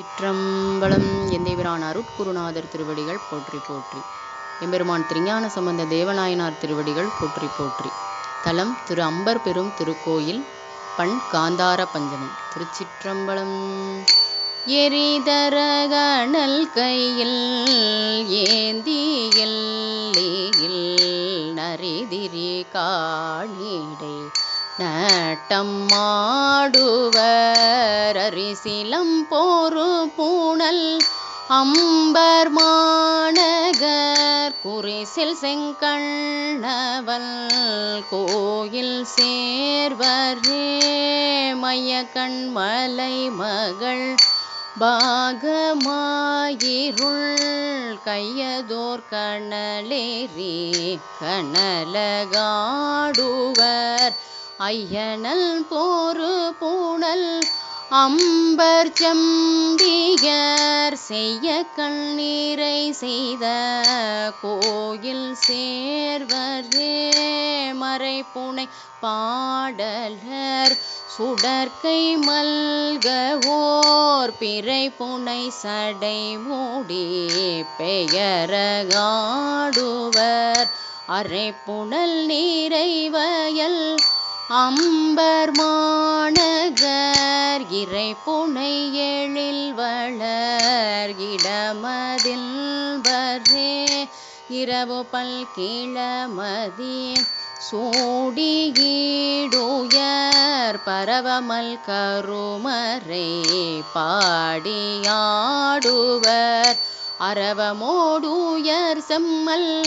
சிற்றம்பலம். எந்தேவிரான் அருட்குருநாதர் திருவடிகள் போற்றி போற்றி. எம்பெருமான் திருஞான சம்பந்த தேவநாயனார் திருவடிகள் போற்றி போற்றி. தலம் திரு அம்பர் பெரும் திருக்கோயில் பண் காந்தார பஞ்சமம். திருச்சிற்றம்பலம். எரிதரகணல் கையில் ஏந்தியில் நரிதிரி காணிடை. நட்டம் மாடுவர் அரிசிலம் போரு பூணல் அம்பர் மாநகர் குறிசில் செங்கண்ணவல் கோயில் சேர்வரே மையக்கண் மலை மகள் பாகமாயிருள் கையதோர் கணலேறி கணலகாடுவர் ஐயனல் போரு பூணல் அம்பர் செம்பியர் செய்ய கண்ணீரை செய்த கோயில் சேர்வரே மறைப்புனை பாடலர். சுடற்கை மல்கவோர் பிறை புனை சடை மூடி பெயரகாடுவர் அரைப்புணல் நீரை வயல் அம்பர் மாநகர் இறை புனை எழில் வளர் இடமதில் வரே இரவு பல் கிளமதி சூடியீடுயர் பரவமல் கருமறை பாடியாடுவர். அரவமோடுயர் செம்மல்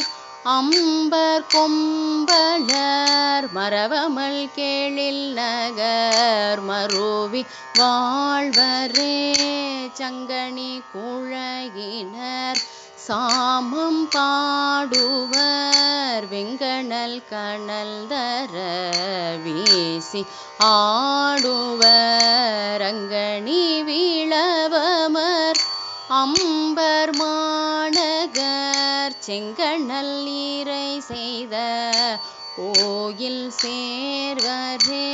அம்பர் கொம்பலர் மரவமல் கேளில் நகர் மருவி வாழ்வரே சங்கனி குழையினர் சாமம் பாடுவர் வெங்கணல் கணல் தர வீசி ஆடுவர் அங்கனி வீழவமர் அம்பர் மா மாநகர் செங்கணல் நீரை செய்த கோயில் சேர்வரே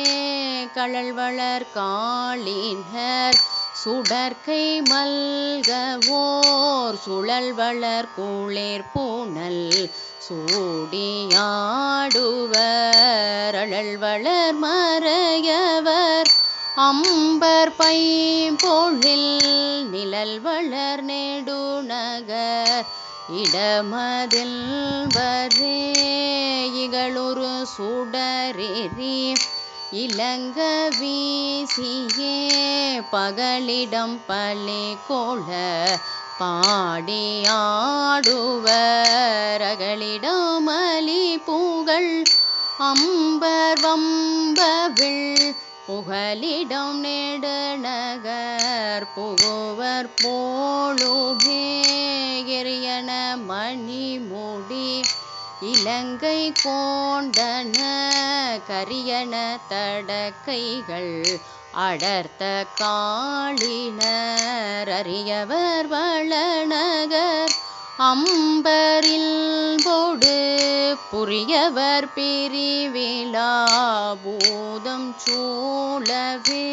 கழல் வளர் காளினர் சுடற்கை மல்கவோர் சுழல் வளர் குளிர் பூனல் சூடியாடுவர் அழல் வளர் மறையவர் அம்பர் பைம்பொழில் நிழல் வளர் நெடுநகர் இடமதில் வரே இகழுரு சுடரெறி இளங்க வீசியே பகலிடம் பலே கொள பாடியாடுவர் அகலிடம் அலி அம்பர் வம்பவிள் புகலிடம் நெடுநகர் புகுவர் போலுமே மணிமுடி இலங்கை கோண்டன கரியன தடக்கைகள் அடர்த்த காளினர். அறியவர் வளநகர் அம்பரில் போடு புரியவர் பிரிவிழா பூதம் சூழவே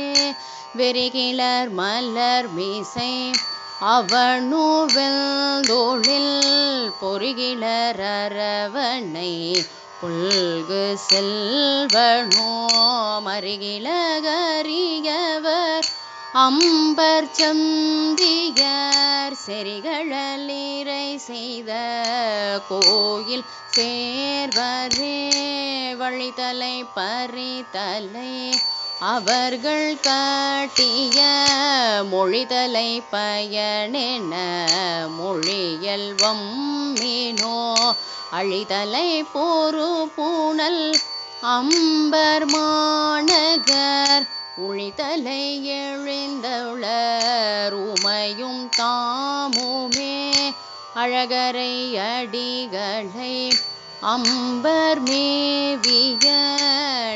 வெறிகிளர் மலர் மீசை அவனுவில் தோழில் பொறிகிளர் அரவணை புல்கு செல்வனோ மருகிலகரியவர் அம்பர் சந்திகர் செரிகளீரை செய்த கோயில் சேர்வரே வழித்தலை பறித்தலை அவர்கள் காட்டிய மொழிதலை பயனென மொழியல்வம் மீனோ அழிதலை போரு பூணல் அம்பர் மாநகர் உழிதலை எழுந்தவுளர் உமையும் தாமுமே. அழகரை அடிகளை அம்பர் மேவிய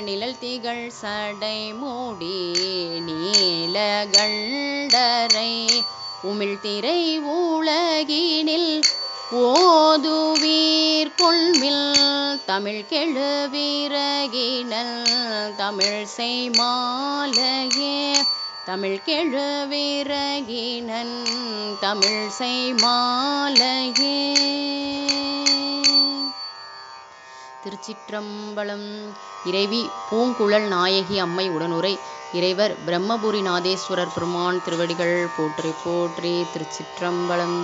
நிழல் திகழ் சடை மூடி நீலகண்டரை உமிழ்திரை உலகினில் ஓதுவீர் கொள்மில் தமிழ் கெழுவிறகினல் தமிழ் செய்மாலையே. தமிழ் கெழு வீரகினன் தமிழ் செய்மாலையே. திருச்சிற்றம்பலம் இறைவி பூங்குழல் நாயகி அம்மை உடனுரை இறைவர் பிரம்மபுரி நாதேஸ்வரர் பெருமான் திருவடிகள் போற்றி போற்றி திருச்சிற்றம்பலம்.